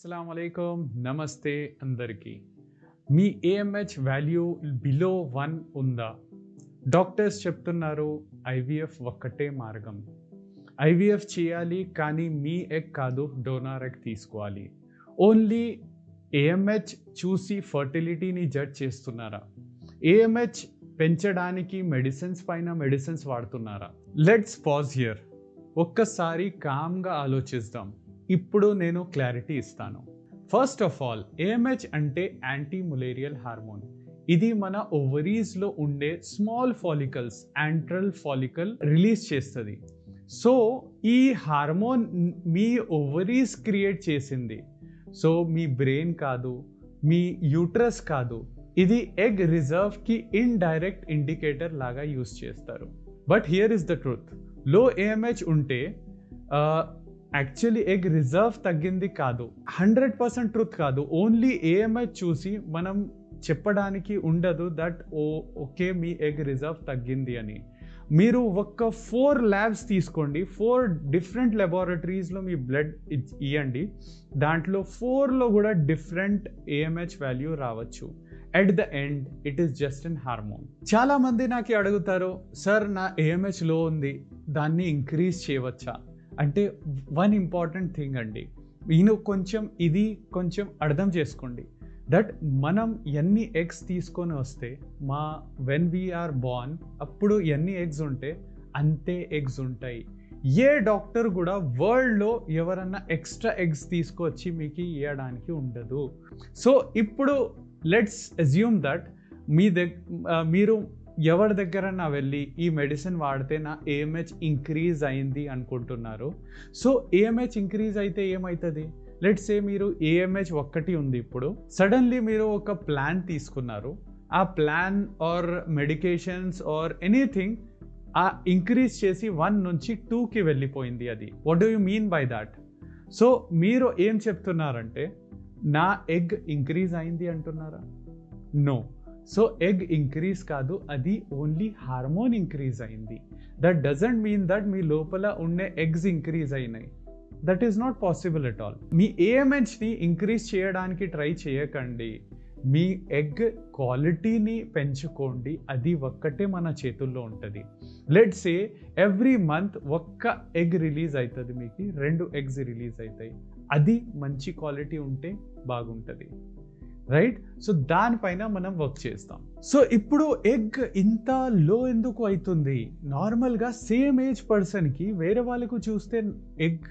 అస్సలం నమస్తే అందరికీ. మీ ఏఎంహెచ్ వాల్యూ బిలో వన్ ఉందా? డాక్టర్స్ చెప్తున్నారు ఐవీఎఫ్ ఒక్కటే మార్గం. ఐవీఎఫ్ చేయాలి కానీ మీ ఎగ్ కాదు డోనార్ ఎగ్ తీసుకోవాలి. ఓన్లీ ఏఎంహెచ్ చూసి ఫర్టిలిటీని జడ్జ్ చేస్తున్నారా? ఏఎంహెచ్ పెంచడానికి మెడిసిన్స్ పైన మెడిసిన్స్ వాడుతున్నారా? Let's pause here. ఒక్కసారి కామ్గా ఆలోచిద్దాం. ఇప్పుడు నేను క్లారిటీ ఇస్తాను. ఫస్ట్ ఆఫ్ ఆల్ ఏఎంహెచ్ అంటే యాంటీ ములేరియల్ హార్మోన్ ఇది మన ఓవరీస్లో ఉండే small follicles antral follicle release చేస్తుంది. సో ఈ హార్మోన్ మీ ఓవరీస్ క్రియేట్ చేసింది. సో మీ బ్రెయిన్ కాదు మీ యూట్రస్ కాదు ఇది ఎగ్ రిజర్వ్కి ఇండైరెక్ట్ ఇండికేటర్ లాగా యూస్ చేస్తారు. బట్ హియర్ ఇస్ ద ట్రూత్లో ఏఎంహెచ్ ఉంటే యాక్చువల్లీ ఎగ్ రిజర్వ్ తగ్గింది కాదు. హండ్రెడ్ పర్సెంట్ ట్రూత్ కాదు. ఓన్లీ ఏఎంఐ చూసి మనం చెప్పడానికి ఉండదు దట్ ఓ ఓకే మీ ఎగ్ రిజర్వ్ తగ్గింది అని. మీరు ఒక్క ఫోర్ ల్యాబ్స్ తీసుకోండి. ఫోర్ డిఫరెంట్ లెబారెటరీస్లో మీ బ్లడ్ ఇవ్వండి దాంట్లో ఫోర్లో కూడా డిఫరెంట్ ఏఎంహెచ్ వాల్యూ రావచ్చు. At the end it is just an hormone చాలామంది నాకు అడుగుతారు సార్ నా ఏఎంహెచ్లో ఉంది. దాన్ని ఇంక్రీజ్ చేయవచ్చా? అంటే వన్ ఇంపార్టెంట్ థింగ్ అండి. నేను కొంచెం ఇది కొంచెం అర్థం చేసుకోండి. దట్ మనం ఎన్ని ఎగ్స్ తీసుకొని వస్తే మా వెన్ వీఆర్ బాన్ అప్పుడు ఎన్ని ఎగ్స్ ఉంటే అంతే ఎగ్స్ ఉంటాయి. ఏ డాక్టర్ కూడా వరల్డ్లో ఎవరన్నా ఎక్స్ట్రా ఎగ్స్ తీసుకొచ్చి మీకు ఇవ్వడానికి ఉండదు. సో ఇప్పుడు లెట్స్ అజ్యూమ్ దట్ మీ దగ్గ మీరు ఎవరి దగ్గరన్నా వెళ్ళి ఈ మెడిసిన్ వాడితే నా ఏఎంహెచ్ ఇంక్రీజ్ అయింది అనుకుంటున్నారు. సో ఏఎంహెచ్ ఇంక్రీజ్ అయితే ఏమవుతుంది లెట్స్ సే మీరు ఏఎంహెచ్ ఒక్కటి ఉంది ఇప్పుడు. సడన్లీ మీరు ఒక ప్లాన్ తీసుకున్నారు. ఆ plan or medications or anything uh increase చేసి వన్ నుంచి టూకి వెళ్ళిపోయింది అది. What do you mean by that so మీరు ఏం చెప్తున్నారంటే నా ఎగ్ ఇంక్రీజ్ అయింది అంటున్నారా? నో సో ఎగ్ ఇంక్రీజ్ కాదు అది ఓన్లీ హార్మోన్ ఇంక్రీజ్ అయింది. దట్ డజంట్ మీన్ దట్ మీ లోపల ఉండే ఎగ్స్ ఇంక్రీజ్ అయినాయి. That is not possible at all మీ ఏఎంహెచ్ని ఇంక్రీజ్ చేయడానికి ట్రై చేయకండి. మీ ఎగ్ క్వాలిటీని పెంచుకోండి. అది ఒక్కటే మన చేతుల్లో ఉంటుంది. లెట్ సే ఎవ్రీ మంత్ ఒక్క ఎగ్ రిలీజ్ అవుతుంది మీకు. రెండు ఎగ్స్ రిలీజ్ అవుతాయి అది మంచి క్వాలిటీ ఉంటే బాగుంటుంది. రైట్ సో దానిపైన మనం వర్క్ చేస్తాం. సో ఇప్పుడు ఎగ్ ఇంత లో ఎందుకు అవుతుంది నార్మల్గా సేమ్ ఏజ్ పర్సన్కి వేరే వాళ్ళకు చూస్తే ఎగ్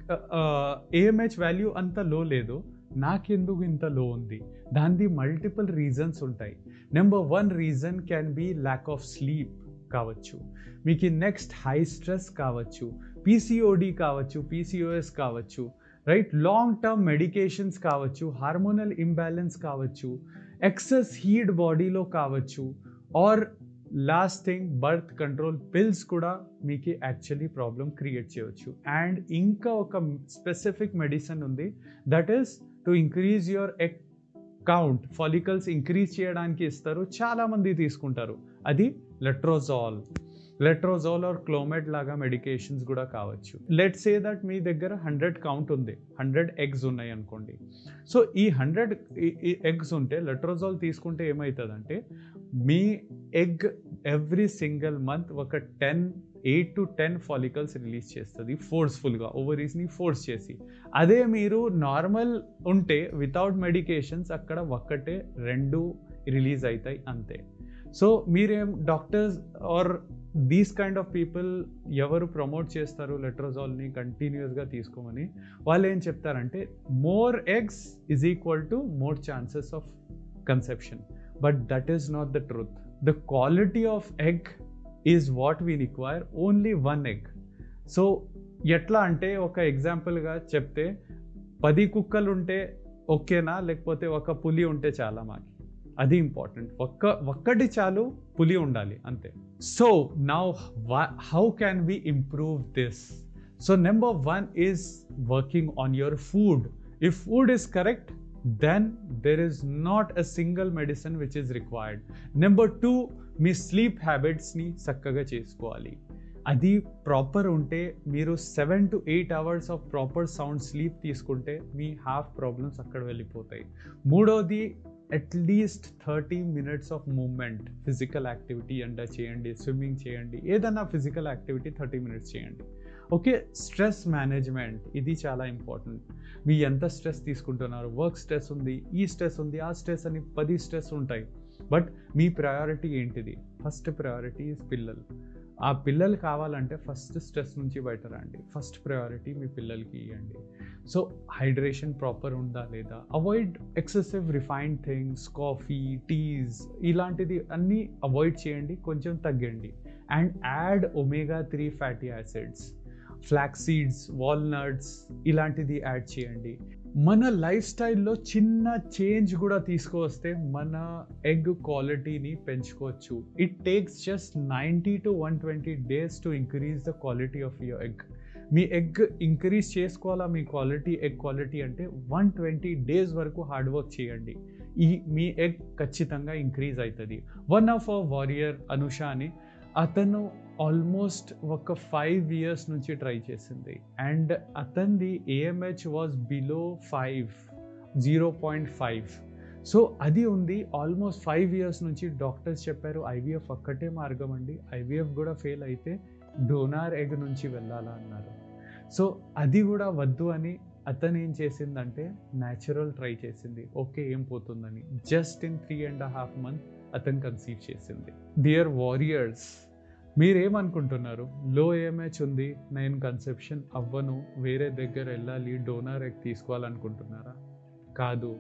ఏఎంహెచ్ వాల్యూ అంత లో లేదు. నాకెందుకు ఇంత లో ఉంది? దానిది మల్టిపుల్ రీజన్స్ ఉంటాయి. Number one reason can be lack of sleep కావచ్చు. మీకు నెక్స్ట్ హై స్ట్రెస్ కావచ్చు. పీసీఓడి కావచ్చు పీసీఓఎస్ కావచ్చు. రైట్? లాంగ్ టర్మ్ మెడికేషన్స్ కావచ్చు హార్మోనల్ ఇంబ్యాలెన్స్ కావచ్చు ఎక్సెస్ హీట్ బాడీలో కావచ్చు or last thing birth control pills కూడా మీకు యాక్చువల్లీ ప్రాబ్లం క్రియేట్ చేయవచ్చు అండ్ ఇంకా ఒక స్పెసిఫిక్ మెడిసిన్ ఉంది that is to increase your egg count follicles increase చేయడానికి ఇస్తారు చాలామంది తీసుకుంటారు. అది లెట్రోజాల్ లెట్రోజాల్ ఆర్ క్లోమెట్ లాగా మెడికేషన్స్ కూడా కావచ్చు. లెట్ సే దట్ మీ దగ్గర హండ్రెడ్ కౌంట్ ఉంది. హండ్రెడ్ ఎగ్స్ ఉన్నాయి అనుకోండి. సో ఈ హండ్రెడ్ ఎగ్స్ ఉంటే లెట్రోజోల్ తీసుకుంటే ఏమవుతుందంటే మీ ఎగ్ ఎవ్రీ సింగిల్ మంత్ ఒక ten eight to ten follicles release చేస్తుంది ఫోర్స్ఫుల్గా ఓవరీస్ని ఫోర్స్ చేసి. అదే మీరు నార్మల్ ఉంటే వితౌట్ మెడికేషన్స్ అక్కడ ఒక్కటే రెండు రిలీజ్ అవుతాయి అంతే. సో మీరేం doctors or these kind of people ఎవరు ప్రమోట్ చేస్తారు లెట్రోజాల్ని కంటిన్యూస్గా తీసుకోమని? వాళ్ళు ఏం చెప్తారంటే more eggs is equal to more chances of conception but that is not the truth the quality of egg is what we require only one egg so ఎట్లా అంటే ఒక ఎగ్జాంపుల్గా చెప్తే పది కుక్కలు ఉంటే ఓకేనా? లేకపోతే ఒక పులి ఉంటే చాలా మాకి అది ఇంపార్టెంట్. ఒక్క ఒక్కటి చాలు పులి ఉండాలి అంతే. So now how can we improve this so number one is working on your food if food is correct then there is not a single medicine which is required number two me sleep హ్యాబిట్స్ని చక్కగా చేసుకోవాలి. అది proper ఉంటే మీరు seven to eight hours of proper sound sleep తీసుకుంటే మీ half problems అక్కడ వెళ్ళిపోతాయి. మూడోది at least thirty minutes of movement physical activity అంట చేయండి స్విమ్మింగ్ చేయండి ఏదైనా ఫిజికల్ యాక్టివిటీ థర్టీ మినిట్స్ చేయండి. ఓకే స్ట్రెస్ మేనేజ్మెంట్ ఇది చాలా ఇంపార్టెంట్. మీ ఎంత స్ట్రెస్ తీసుకుంటున్నారు? వర్క్ స్ట్రెస్ ఉంది ఈ స్ట్రెస్ ఉంది ఆ స్ట్రెస్ అని పది స్ట్రెస్ ఉంటాయి. బట్ మీ ప్రయారిటీ ఏంటిది? ఫస్ట్ ప్రయారిటీ ఇస్ పిల్లలు. ఆ పిల్లలు కావాలంటే ఫస్ట్ స్ట్రెస్ నుంచి బయట రండి ఫస్ట్ ప్రయారిటీ మీ పిల్లలకి ఇవ్వండి సో హైడ్రేషన్ ప్రాపర్ ఉందా లేదా? Avoid excessive refined things coffee teas ఇలాంటిది అన్నీ అవాయిడ్ చేయండి కొంచెం తగ్గండి. And add omega three fatty acids flax seeds walnuts ఇలాంటిది యాడ్ చేయండి. మన లైఫ్ స్టైల్లో చిన్న చేంజ్ కూడా తీసుకువస్తే మన ఎగ్ క్వాలిటీని పెంచుకోవచ్చు. It takes just ninety to one twenty days to increase the quality of your egg me egg increase చేసుకోవాలా? మీ క్వాలిటీ ఎగ్ క్వాలిటీ అంటే వన్ ట్వంటీ డేస్ వరకు హార్డ్ వర్క్ చేయండి. ఈ మీ ఎగ్ ఖచ్చితంగా ఇంక్రీజ్ అవుతుంది. One of our warrior Anusha అని అతను ఆల్మోస్ట్ ఒక ఫైవ్ ఇయర్స్ నుంచి ట్రై చేసింది. అండ్ అతనిది AMH was below five zero point five so అది ఉంది. ఆల్మోస్ట్ ఫైవ్ ఇయర్స్ నుంచి డాక్టర్స్ చెప్పారు ఐవీఎఫ్ ఒక్కటే మార్గం అండి. ఐవీఎఫ్ కూడా ఫెయిల్ అయితే డోనార్ ఎగ్ నుంచి వెళ్ళాలా అన్నారు. సో అది కూడా వద్దు అని అతను ఏం చేసిందంటే న్యాచురల్ ట్రై చేసింది. ఓకే ఏం పోతుందని. Just in three and half month అతను కన్సీవ్ చేసింది. డియర్ వారియర్స్ మీరేమనుకుంటున్నారు? లో ఏఎంహెచ్ ఉంది నేను కన్సెప్షన్ అవ్వను వేరే దగ్గర వెళ్ళాలి డోనర్ ఎగ్ తీసుకోవాలనుకుంటున్నారా? కాదు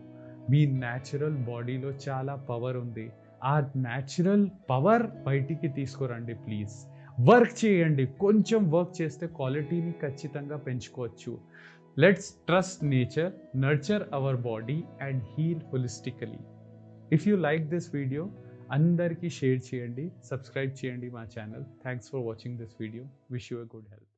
మీ న్యాచురల్ బాడీలో చాలా పవర్ ఉంది. ఆ న్యాచురల్ పవర్ బయటికి తీసుకురండి ప్లీజ్. వర్క్ చేయండి కొంచెం వర్క్ చేస్తే క్వాలిటీని ఖచ్చితంగా పెంచుకోవచ్చు. Let's trust nature nurture our body and heal holistically. If you like this video అందరికీ షేర్ చేయండి సబ్స్క్రైబ్ చేయండి మా channel. Thanks for watching this video wish you a good health